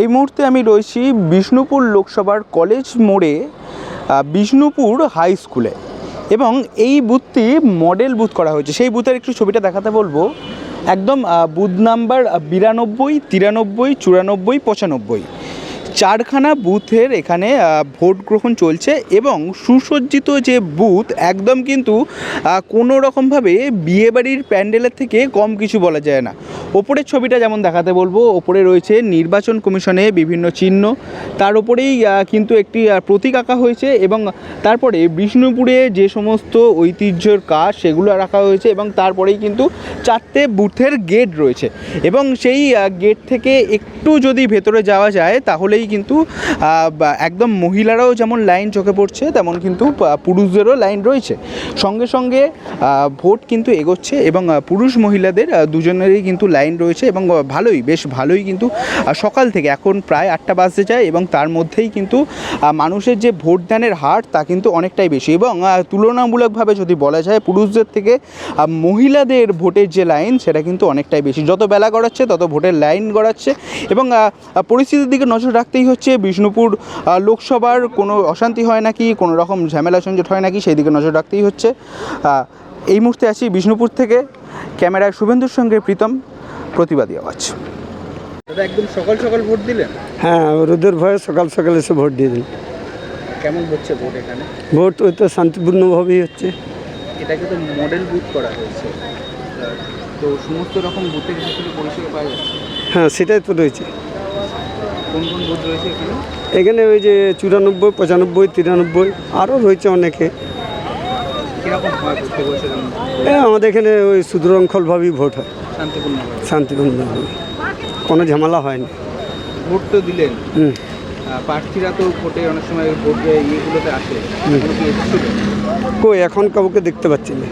এই মুহূর্তে আমি রয়েছি বিষ্ণুপুর লোকসভার কলেজ মোড়ে বিষ্ণুপুর হাই স্কুলে। এবং এই বুথটি মডেল বুথ করা হয়েছে। সেই বুথের একটু ছবিটা দেখাতে বলব। একদম বুথ নাম্বার বিরানব্বই, তিরানব্বই, চুরানব্বই, পঁচানব্বই। চারখানা বুথের এখানে ভোট গ্রহণ চলছে এবং সুসজ্জিত যে বুথ, একদম কিন্তু কোনো রকমভাবে বিয়েবাড়ির প্যান্ডেলের থেকে কম কিছু বলা যায় না। ওপরের ছবিটা যেমন দেখাতে বলব, ওপরে রয়েছে নির্বাচন কমিশনে বিভিন্ন চিহ্ন। তার উপরেই কিন্তু একটি প্রতীক আঁকা হয়েছে এবং তারপরে বিষ্ণুপুরে যে সমস্ত ঐতিহ্যর কাজ সেগুলো রাখা হয়েছে এবং তারপরেই কিন্তু চারটে বুথের গেট রয়েছে। এবং সেই গেট থেকে একটু যদি ভেতরে যাওয়া যায়, তাহলেই কিন্তু একদম মহিলারাও যেমন লাইন চোখে পড়ছে, তেমন কিন্তু পুরুষদেরও লাইন রয়েছে। সঙ্গে সঙ্গে ভোট কিন্তু এগোচ্ছে এবং পুরুষ মহিলাদের দুজনেরই কিন্তু লাইন রয়েছে এবং ভালোই, বেশ ভালোই কিন্তু সকাল থেকে এখন প্রায় আটটা বাজতে যায় এবং তার মধ্যেই কিন্তু মানুষের যে ভোটদানের হার তা কিন্তু অনেকটাই বেশি এবং তুলনামূলকভাবে যদি বলা যায়, পুরুষদের থেকে মহিলাদের ভোটের যে লাইন সেটা কিন্তু অনেকটাই বেশি। যত বেলা গড়াচ্ছে, তত ভোটের লাইন গড়াচ্ছে এবং পরিস্থিতির দিকে নজর রাখতেই হচ্ছে বিষ্ণুপুর লোকসভার কোনো অশান্তি হয় নাকি কোনো রকম ঝামেলা সঞ্জট হয় নাকি সেই দিকে নজর রাখতেই হচ্ছে। এই মুহূর্তে আছি বিষ্ণুপুর থেকে ক্যামেরায় শুভেন্দুর সঙ্গে প্রীতম প্রতিবাদী আওয়াজ। দাদা একদম সকাল সকাল ভোট দিলেন? হ্যাঁ রোদের ভয়ে সকাল সকাল এসে ভোট দিয়ে দিন কেমন হচ্ছে ভোট এখানে? ভোট ওই তো শান্তিপূর্ণভাবেই হচ্ছে। এটাকে তো মডেল বুথ করা হয়েছে। তো সমস্ত রকম বুথের পরিষেবা পাওয়া যাচ্ছে। হ্যাঁ সেটাই তো রয়েছে। কোন কোন বুথ রয়েছে এখানে? এখানে ওই যে চুরানব্বই পঁচানব্বই তিরানব্বই আরও রয়েছে অনেকে। হয় আমাদের এখানে ওই সুদূরঙ্খলভাবেই ভোট হয়। শান্তিপূর্ণভাবে কোনো ঝামেলা হয়নি। ভোট তো দিলেন। হুম। প্রার্থীরা তো ভোটে অনেক সময় ভোট ইয়েগুলোতে আসে। কই এখন কাউকে দেখতে পাচ্ছি না।